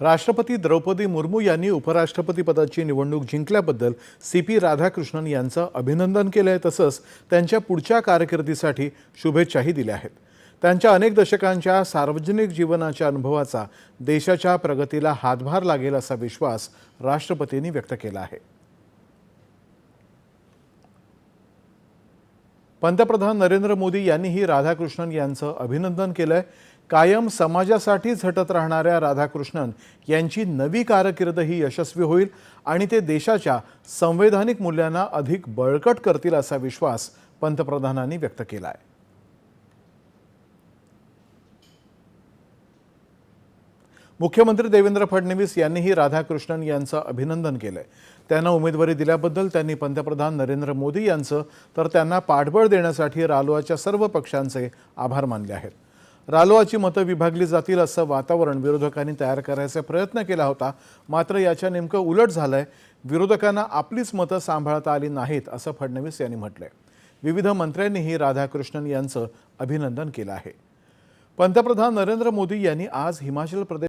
राष्ट्रपती द्रौपदी मुर्मू यांनी उपराष्ट्रपती पदाची निवडणूक जिंकल्याबद्दल सी पी राधाकृष्णन यांचं अभिनंदन केलं आहे तसंच त्यांच्या पुढच्या कारकिर्दीसाठी शुभेच्छाही दिल्या आहेत. त्यांच्या अनेक दशकांच्या सार्वजनिक जीवनाच्या अनुभवाचा देशाच्या प्रगतीला हातभार लागेल असा विश्वास राष्ट्रपतींनी व्यक्त केला आहे. पंतप्रधान नरेंद्र मोदी यांनीही राधाकृष्णन यांचं अभिनंदन केलंय. कायम समाजासाठी झटत राहणाऱ्या राधाकृष्णन यांची नवी कारकीर्द ही यशस्वी होईल आणि ते देशाच्या संवैधानिक मूल्यांना अधिक बळकट करतील असा विश्वास पंतप्रधानांनी व्यक्त केला आहे मुख्यमंत्री देवेंद्र फडणवीस यांनीही राधाकृष्णन यांचं अभिनंदन केलंय. त्यांना उमेदवारी दिल्याबद्दल त्यांनी पंतप्रधान नरेंद्र मोदी यांचं तर त्यांना पाठबळ देण्यासाठी रालोआच्या सर्व पक्षांचे आभार मानले आहेत. रालोआची मतं विभागली जातील असं वातावरण विरोधकांनी तयार करायचा प्रयत्न केला होता. मात्र याच्या नेमकं उलट झालंय विरोधकांना आपलीच मतं सांभाळता आली नाहीत असं फडणवीस यांनी म्हटलंय. विविध मंत्र्यांनीही राधाकृष्णन यांचं अभिनंदन केलं आहे. पंतप्रधान नरेंद्र मोदी यांनी आज हिमाचल प्रदेश